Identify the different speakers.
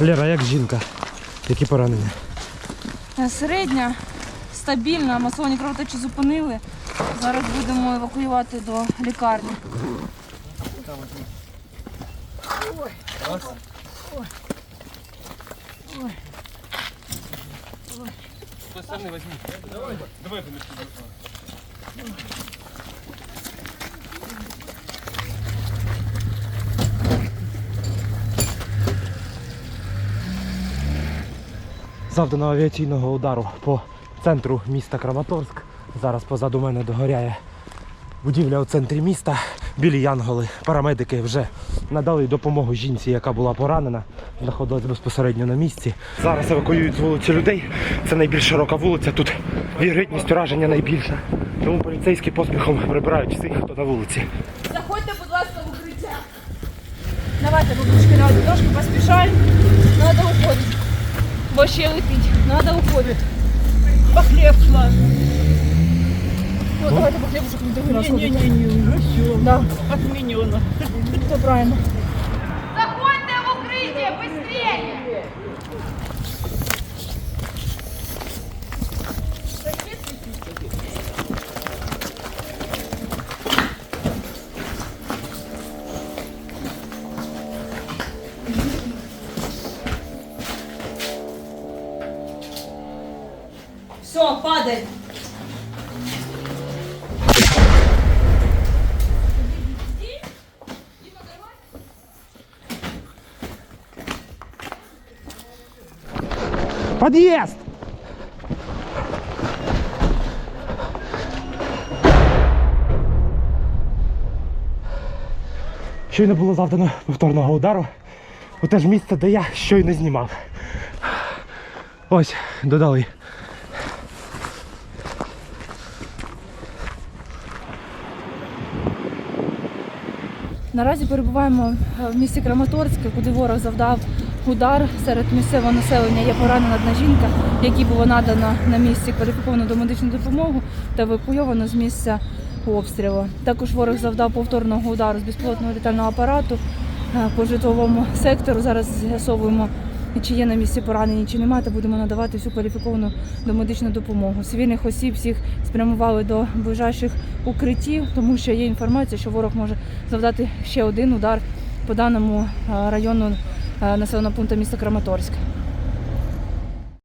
Speaker 1: Лера, як жінка? Які поранення?
Speaker 2: Е, Середня, стабільна, масовані кровотечі зупинили. Зараз будемо евакуювати до лікарні.
Speaker 1: Завдано авіаційного удару по центру міста Краматорськ. Зараз позаду мене догоряє будівля у центрі міста. Білі янголи, парамедики вже надали допомогу жінці, яка була поранена, знаходилась безпосередньо на місці. Зараз евакуюють з вулиці людей. Це найбільш широка вулиця. Тут вірогідність ураження найбільша. Тому поліцейські поспіхом прибирають всіх, хто на вулиці.
Speaker 2: Заходьте, будь ласка, в укриття. Давайте, бабушки, давайте трошки поспішаємо. Надо уходити. Бо ще летить. Надо уходити.
Speaker 3: По хлеб шла.
Speaker 2: Ну, давайте по хлібушок не.
Speaker 3: Не-не-не, уже все.
Speaker 2: Да,
Speaker 3: Отменено.
Speaker 2: все правильно. Все, падай.
Speaker 1: Під'їзд! Щойно було завдано повторного удару у те ж місце, де я щойно знімав. Ось, додали.
Speaker 2: Наразі перебуваємо е, в місті Краматорське, куди ворог завдав удар. Серед місцевого населення є поранена одна жінка, якій було надано на місці кваліфіковану домедичну допомогу та евакуйовано з місця обстрілу. Також ворог завдав повторного удару з безпілотного літального апарату е, по житловому сектору. Зараз з'ясовуємо, чи є на місці поранені, чи немає, то будемо надавати всю кваліфіковану домедичну допомогу. Цивільних осіб всіх спрямували до ближайших укриттів, тому що є інформація, що ворог може завдати ще один удар по даному е, району е, населеного пункту міста Краматорськ.